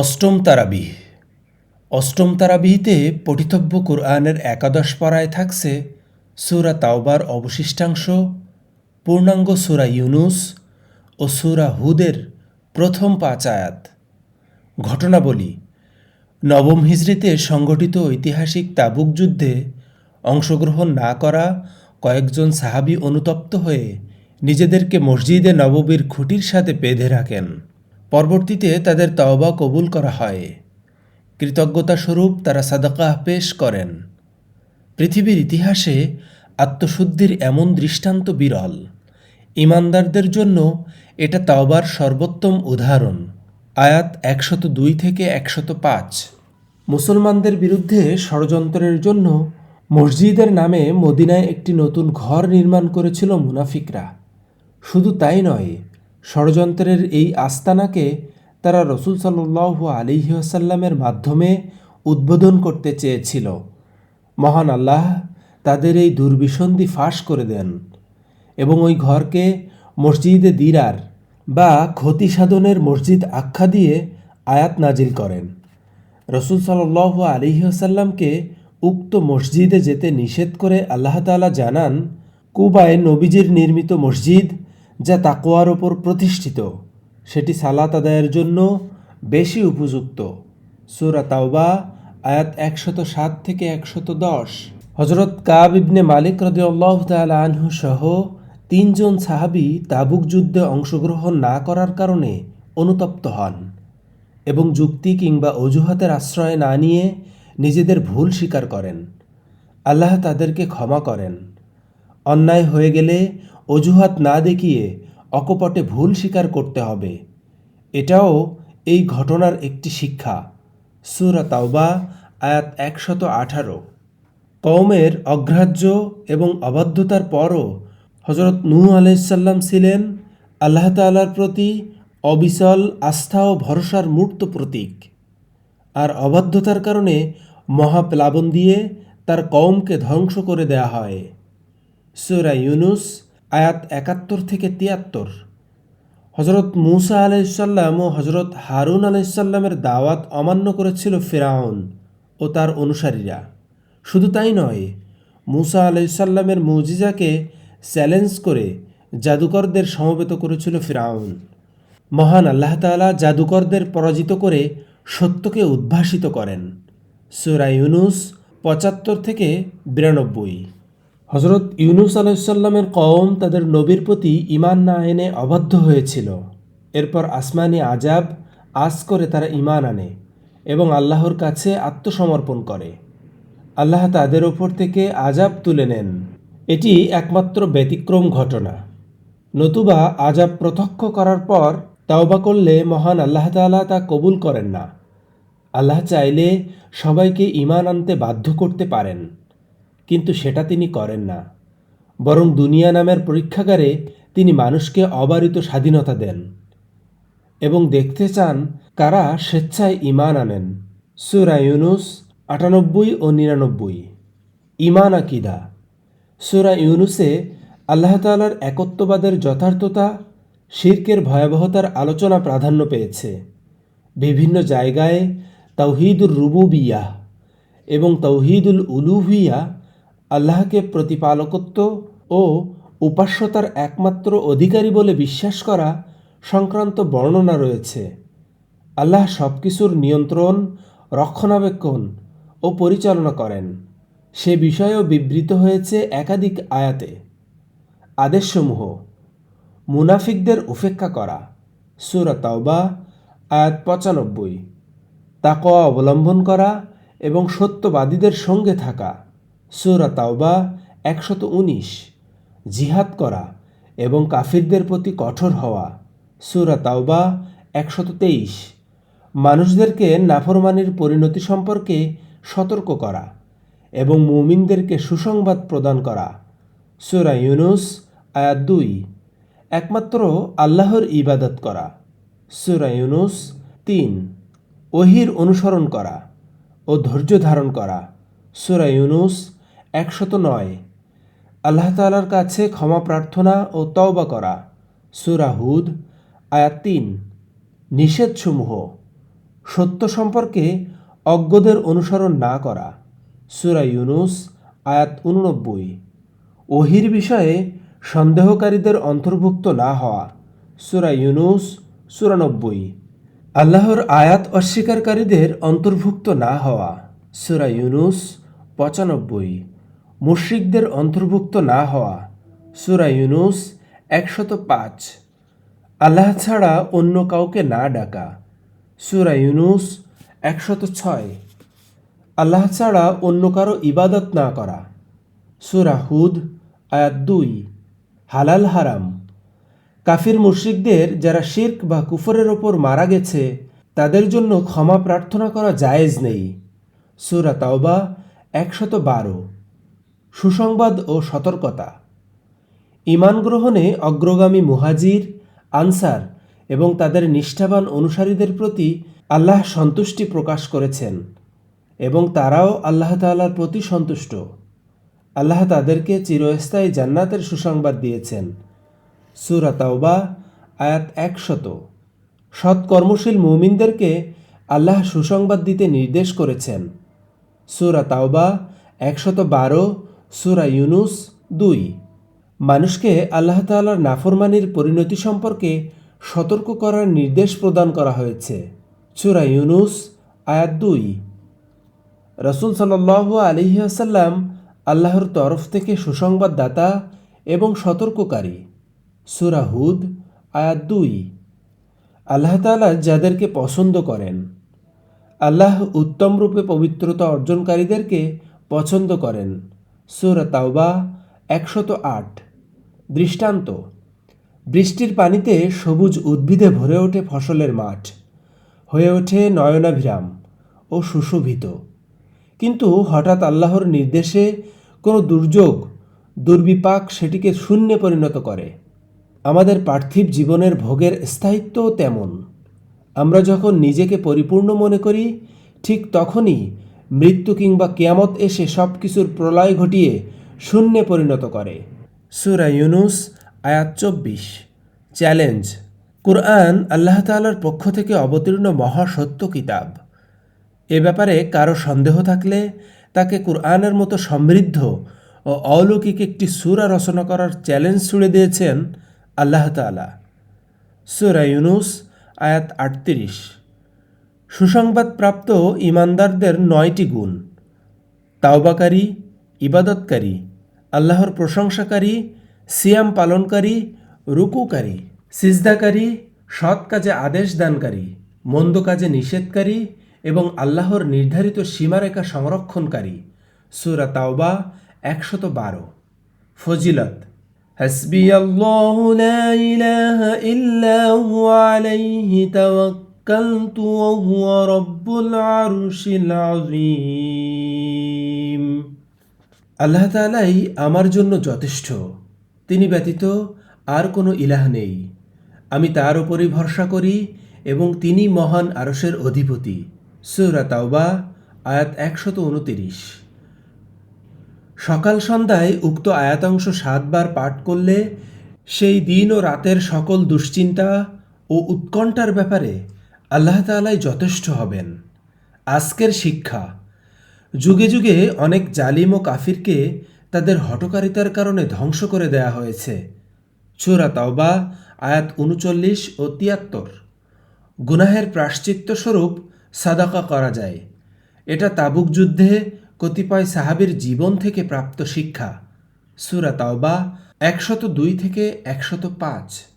অষ্টম তারাবিহ। অষ্টম তারাবিহিতে পঠিতব্য কোরআনের একাদশ পাড়ায় থাকছে সুরা তাওবার অবশিষ্টাংশ, পূর্ণাঙ্গ সুরা ইউনুস ও সুরা হুদের প্রথম পাঁচ আয়াত। ঘটনাবলী, নবম হিজরিতে সংগঠিত ঐতিহাসিক তাবুক যুদ্ধে অংশগ্রহণ না করা কয়েকজন সাহাবী অনুতপ্ত হয়ে নিজেদেরকে মসজিদে নববীর খুঁটির সাথে বেঁধে রাখেন। পরবর্তীতে তাদের তওবা কবুল করা হয়। কৃতজ্ঞতাস্বরূপ তারা সাদাকাহ পেশ করেন। পৃথিবীর ইতিহাসে আত্মশুদ্ধির এমন দৃষ্টান্ত বিরল। ইমানদারদের জন্য এটা তাওবার সর্বোত্তম উদাহরণ। আয়াত একশত দুই থেকে একশত পাঁচ। মুসলমানদের বিরুদ্ধে ষড়যন্ত্রের জন্য মসজিদের নামে মদিনায় একটি নতুন ঘর নির্মাণ করেছিল মুনাফিকরা। শুধু তাই নয় ষড়যন্ত্রের এই আস্তানাকে তারা রসুল সাল্লাহ আলিহাসাল্লামের মাধ্যমে উদ্বোধন করতে চেয়েছিল। মহান আল্লাহ তাদের এই দুর্বিসন্ধি ফাঁস করে দেন এবং ওই ঘরকে মসজিদে দিরার বা ক্ষতি সাধনের মসজিদ আখ্যা দিয়ে আয়াত নাজিল করেন। রসুল সাল্লাহ আলিহাসাল্লামকে উক্ত মসজিদে যেতে নিষেধ করে আল্লাহ তাআলা জানান, কুবায় নবীজির নির্মিত মসজিদ যা তাকোয়ার ওপর প্রতিষ্ঠিত, সেটি সালাত আদায়ের জন্য বেশি উপযুক্ত। সুরা তাওবা, আয়াত একশত সাত থেকে একশত দশ। হজরত কাব ইবনে মালিক রদিউল্লাহ তালা আনহু সহ তিনজন সাহাবি তাবুক যুদ্ধে অংশগ্রহণ না করার কারণে অনুতপ্ত হন এবং যুক্তি কিংবা অজুহাতের আশ্রয় না নিয়ে নিজেদের ভুল স্বীকার করেন। আল্লাহ তাদেরকে ক্ষমা করেন। অন্যায় হয়ে গেলে অজুহাত না দেখিয়ে অকপটে ভুল স্বীকার করতে হবে। এটাও এই ঘটনার একটি শিক্ষা। সুরা তাওবা, আয়াত একশত আঠারো। কওমের অগ্রাহ্য এবং অবাধ্যতার পরও হজরত নূহ আলাইসাল্লাম ছিলেন আল্লাহ তাল্লার প্রতি অবিচল আস্থা ও ভরসার মূর্ত প্রতীক। আর অবাধ্যতার কারণে মহাপ্লাবন দিয়ে তার কওমকে ধ্বংস করে দেয়া হয়। সুরা ইউনুস আয়াত একাত্তর থেকে তিয়াত্তর। হজরত মুসা আলাইসাল্লাম ও হজরত হারুন আলাইসাল্লামের দাওয়াত অমান্য করেছিল ফেরাউন ও তার অনুসারীরা। শুধু তাই নয়, মুসা আলাইসাল্লামের মৌজিজাকে চ্যালেঞ্জ করে জাদুকরদের সমবেত করেছিল ফেরাউন। মহান আল্লাহ তালা জাদুকরদের পরাজিত করে সত্যকে উদ্ভাসিত করেন। সুরা ইউনুস পঁচাত্তর থেকে বিরানব্বই। হজরত ইউনুস আলাইসাল্লামের কওম তাদের নবীর প্রতি ইমান না এনে অবাধ্য হয়েছিল। এরপর আসমানি আজাব আস করে তারা ইমান আনে এবং আল্লাহর কাছে আত্মসমর্পণ করে। আল্লাহ তাদের ওপর থেকে আজাব তুলে নেন। এটি একমাত্র ব্যতিক্রম ঘটনা। নতুবা আজাব প্রত্যক্ষ করার পর তাওবা করলে মহান আল্লাহ তাআলা তা কবুল করেন না। আল্লাহ চাইলে সবাইকে ইমান আনতে বাধ্য করতে পারেন। কিন্তু সেটা তিনি করেন না। বরং দুনিয়া নামের পরীক্ষাগারে তিনি মানুষকে অবারিত স্বাধীনতা দেন এবং দেখতে চান কারা স্বেচ্ছায় ইমান আনেন। সুরা ইউনুস আটানব্বই ও নিরানব্বই। ইমান আকিদা। সুরা ইউনুসে আল্লাহ তালার একত্ববাদের যথার্থতা, শির্কের ভয়াবহতার আলোচনা প্রাধান্য পেয়েছে। বিভিন্ন জায়গায় তৌহিদুল রুবুবিয়া এবং তৌহিদুল উলুহিয়া আল্লাহকে প্রতিপালকত্ব ও উপাস্যতার একমাত্র অধিকারী বলে বিশ্বাস করা সংক্রান্ত বর্ণনা রয়েছে। আল্লাহ সব কিছুর নিয়ন্ত্রণ, রক্ষণাবেক্ষণ ও পরিচালনা করেন। সে বিষয়েও বিবৃত হয়েছে একাধিক আয়াতে। আদেশসমূহ, মুনাফিকদের উপেক্ষা করা, সুরা তাওবা, আয়াত পঁচানব্বই। তাকোয়া অবলম্বন করা এবং সত্যবাদীদের সঙ্গে থাকা। সুরা তাওবা একশত উনিশ, জিহাদ করা এবং কাফিরদের প্রতি কঠোর হওয়া, সুরা তাওবা একশত তেইশ, মানুষদেরকে নাফরমানির পরিণতি সম্পর্কে সতর্ক করা এবং মুমিনদেরকে সুসংবাদ প্রদান করা, সুরা ইউনুস আয়াত দুই, একমাত্র আল্লাহর ইবাদত করা, সুরা ইউনুস তিন, ওহির অনুসরণ করা ও ধৈর্য ধারণ করা, সুরা ইউনুস একশত নয়। আল্লাহ তালার কাছে ক্ষমা প্রার্থনা ও তওবা করা। সুরাহুদ আয়াত তিন। নিষেধসমূহ। সত্য সম্পর্কে অজ্ঞদের অনুসরণ না করা। সুরা ইউনুস, আয়াত উননব্বই ওহির বিষয়ে সন্দেহকারীদের অন্তর্ভুক্ত না হওয়া। সুরা ইউনুস চুরানব্বই আল্লাহর আয়াত অস্বীকারীদের অন্তর্ভুক্ত না হওয়া। সুরা ইউনুস, পঁচানব্বই। মুশ্রিকদের অন্তর্ভুক্ত না হওয়া। সুরা ইউনুস একশত পাঁচ। আল্লাহ ছাড়া অন্য কাউকে না ডাকা। সুরা ইউনুস একশত ছয়। আল্লাহ ছাড়া অন্য কারও ইবাদত না করা। সুরা হুদ আয়াত দুই। হালাল হারাম। কাফির মুশ্রিকদের যারা শির্ক বা কুফরের ওপর মারা গেছে, তাদের জন্য ক্ষমা প্রার্থনা করা জায়েজ নেই। সুরা তাওবা একশত বারো। সুসংবাদ ও সতর্কতা। ইমান গ্রহণে অগ্রগামী মুহাজির, আনসার এবং তাদের নিষ্ঠাবান অনুসারীদের প্রতি আল্লাহ সন্তুষ্টি প্রকাশ করেছেন এবং তারাও আল্লাহ তাআলার প্রতি সন্তুষ্ট। আল্লাহ তাদেরকে চিরস্থায়ী জান্নাতের সুসংবাদ দিয়েছেন। সুরা তাওবা, আয়াত একশত। সৎ কর্মশীল মুমিনদেরকে আল্লাহ সুসংবাদ দিতে নির্দেশ করেছেন। সুরা তাওবা, একশত বারো সুরা ইউনুস দুই। মানুষকে আল্লাহ তাআলার নাফরমানির পরিণতি সম্পর্কে সতর্ক করার নির্দেশ প্রদান করা হয়েছে। সুরা ইউনুস আয়াত দুই। রসুল সাল্লাহ আলিহাসাল্লাম আল্লাহর তরফ থেকে সুসংবাদদাতা এবং সতর্ককারী। সুরা হুদ আয়াত দুই। আল্লাহ তালা যাদেরকে পছন্দ করেন, আল্লাহ উত্তম রূপে পবিত্রতা অর্জনকারীদেরকে পছন্দ করেন। সুরা তাওবা একশত আট। দৃষ্টান্ত, বৃষ্টির পানিতে সবুজ উদ্ভিদে ভরে ওঠে ফসলের মাঠ, হয়ে ওঠে নয়নাভিরাম ও সুশোভিত। কিন্তু হঠাৎ আল্লাহর নির্দেশে কোনো দুর্যোগ, দুর্বিপাক সেটিকে শূন্যে পরিণত করে। আমাদের পার্থিব জীবনের ভোগের স্থায়িত্বও তেমন। আমরা যখন নিজেকে পরিপূর্ণ মনে করি, ঠিক তখনই মৃত্যু কিংবা কেয়ামত এসে সব কিছুর প্রলয় ঘটিয়ে শূন্যে পরিণত করে। সুরা ইউনুস, আয়াত চব্বিশ। চ্যালেঞ্জ, কুরআন আল্লাহ তাআলার পক্ষ থেকে অবতীর্ণ মহাসত্য কিতাব। এ ব্যাপারে কারও সন্দেহ থাকলে তাকে কুরআনের মতো সমৃদ্ধ ও অলৌকিক একটি সুরা রচনা করার চ্যালেঞ্জ ছুড়ে দিয়েছেন আল্লাহ তালা সুরা ইউনুস, আয়াত আটত্রিশ। সুসংবাদপ্রাপ্ত ইমানদারদের নয়টি গুণ তাওবাকারী ইবাদতকারী আল্লাহর প্রশংসাকারী সিয়াম পালনকারী রুকুকারী সিজদাকারী সৎ কাজে আদেশ দানকারী মন্দ কাজে নিষেধকারী এবং আল্লাহর নির্ধারিত সীমারেখা সংরক্ষণকারী সুরা তাওবা একশত বারো ফজিলত حسبي الله لا إله إلا هو عليه توكلت وهو رب العرش العظيم আল্লাহ তালাই আমার জন্য যথেষ্ট তিনি ব্যতীত আর কোনো ইলাহ নেই আমি তার উপরই ভরসা করি এবং তিনি মহান আরসের অধিপতি সুরা তাওবা আয়াত একশত উনতিরিশ সকাল সন্ধ্যায় উক্ত আয়াতাংশ সাতবার পাঠ করলে সেই দিন ও রাতের সকল দুশ্চিন্তা ও উৎকণ্ঠার ব্যাপারে আল্লাহ তালাই যথেষ্ট হবেন। আজকের শিক্ষা। যুগে যুগে অনেক জালিম ও কাফিরকে তাদের হটকারিতার কারণে ধ্বংস করে দেয়া হয়েছে। চোরা তাওবা, আয়াত উনচল্লিশ ও তিয়াত্তর। গুনাহের প্রাশ্চিত্য স্বরূপ সাদাকা করা যায়। এটা তাবুক যুদ্ধে কতিপয় সাহাবের জীবন থেকে প্রাপ্ত শিক্ষা। সুরা তাওবা, একশত দুই থেকে একশত পাঁচ।